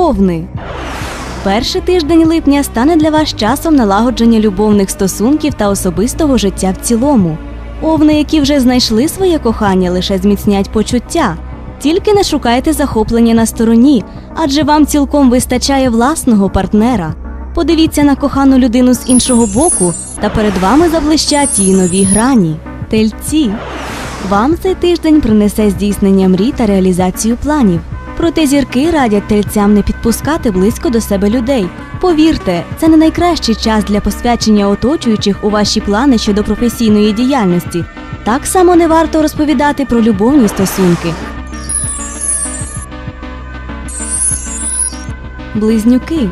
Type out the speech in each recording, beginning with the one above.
Овни. Перший тиждень липня стане для вас часом налагодження любовних стосунків та особистого життя в цілому. Овни, які вже знайшли своє кохання, лише зміцнять почуття. Тільки не шукайте захоплення на стороні, адже вам цілком вистачає власного партнера. Подивіться на кохану людину з іншого боку, та перед вами заблищать її нові грані. Тельці. Вам цей тиждень принесе здійснення мрій та реалізацію планів. Проте зірки радять тельцям не підпускати близько до себе людей. Повірте, це не найкращий час для посвячення оточуючих у ваші плани щодо професійної діяльності. Так само не варто розповідати про любовні стосунки. Близнюки.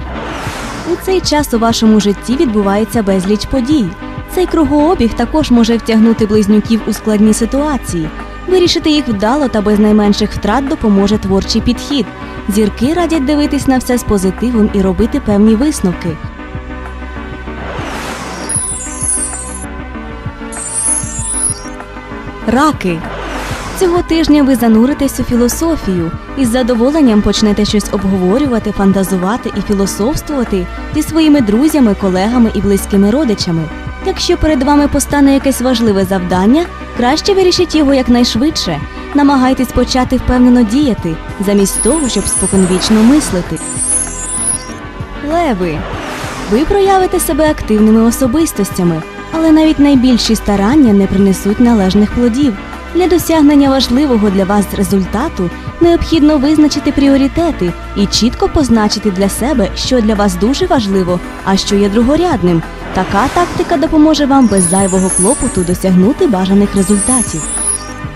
У цей час у вашому житті відбувається безліч подій. Цей кругообіг також може втягнути близнюків у складні ситуації. Вирішити їх вдало та без найменших втрат допоможе творчий підхід. Зірки радять дивитись на все з позитивом і робити певні висновки. Раки. Цього тижня ви зануритесь у філософію і з задоволенням почнете щось обговорювати, фантазувати і філософствувати зі своїми друзями, колегами і близькими родичами. Якщо перед вами постане якесь важливе завдання, краще вирішіть його якнайшвидше. Намагайтесь почати впевнено діяти, замість того, щоб споконвічно мислити. Леви. Ви проявите себе активними особистостями, але навіть найбільші старання не принесуть належних плодів. Для досягнення важливого для вас результату необхідно визначити пріоритети і чітко позначити для себе, що для вас дуже важливо, а що є другорядним. Така тактика допоможе вам без зайвого клопоту досягнути бажаних результатів.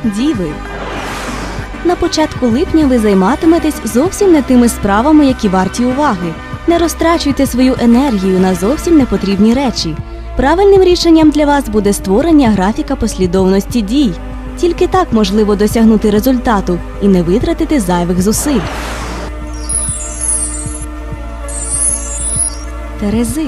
Діви. На початку липня ви займатиметесь зовсім не тими справами, які варті уваги. Не розтрачуйте свою енергію на зовсім непотрібні речі. Правильним рішенням для вас буде створення графіка послідовності дій. Тільки так можливо досягнути результату і не витратити зайвих зусиль. Терези.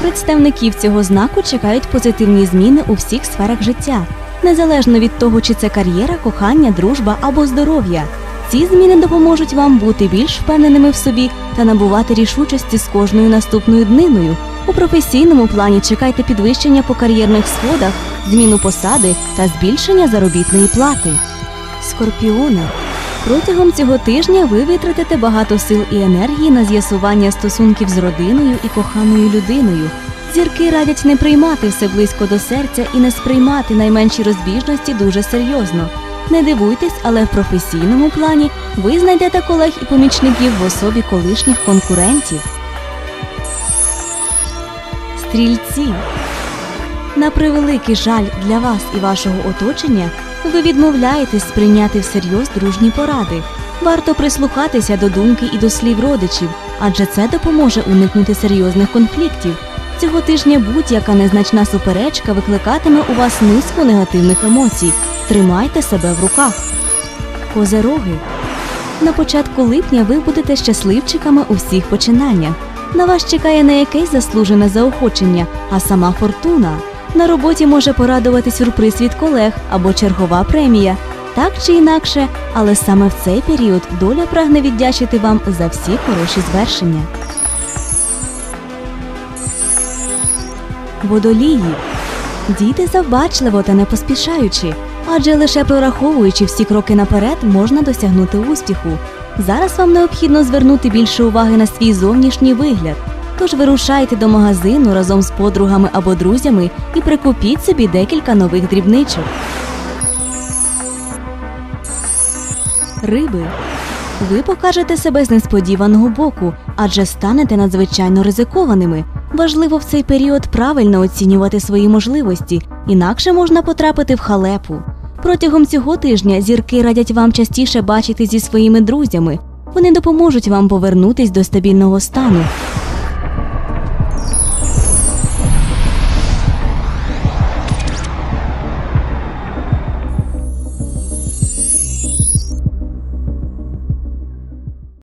Представників цього знаку чекають позитивні зміни у всіх сферах життя, незалежно від того, чи це кар'єра, кохання, дружба або здоров'я. Ці зміни допоможуть вам бути більш впевненими в собі та набувати рішучості з кожною наступною дниною. У професійному плані чекайте підвищення по кар'єрних сходах, зміну посади та збільшення заробітної плати. Скорпіони. Протягом цього тижня ви витратите багато сил і енергії на з'ясування стосунків з родиною і коханою людиною. Зірки радять не приймати все близько до серця і не сприймати найменші розбіжності дуже серйозно. Не дивуйтесь, але в професійному плані ви знайдете колег і помічників в особі колишніх конкурентів. Стрільці. На превеликий жаль для вас і вашого оточення ви відмовляєтесь сприйняти всерйоз дружні поради. Варто прислухатися до думки і до слів родичів, адже це допоможе уникнути серйозних конфліктів. Цього тижня будь-яка незначна суперечка викликатиме у вас низку негативних емоцій. Тримайте себе в руках. Козероги. На початку липня ви будете щасливчиками у всіх починаннях. На вас чекає не якесь заслужене заохочення, а сама фортуна. На роботі може порадувати сюрприз від колег або чергова премія. Так чи інакше, але саме в цей період доля прагне віддячити вам за всі хороші звершення. Водолії. Дійте завбачливо та не поспішаючи, адже лише прораховуючи всі кроки наперед можна досягнути успіху. Зараз вам необхідно звернути більше уваги на свій зовнішній вигляд. Тож вирушайте до магазину разом з подругами або друзями і прикупіть собі декілька нових дрібничок. Риби. Ви покажете себе з несподіваного боку, адже станете надзвичайно ризикованими. Важливо в цей період правильно оцінювати свої можливості, інакше можна потрапити в халепу. Протягом цього тижня зірки радять вам частіше бачити зі своїми друзями. Вони допоможуть вам повернутись до стабільного стану.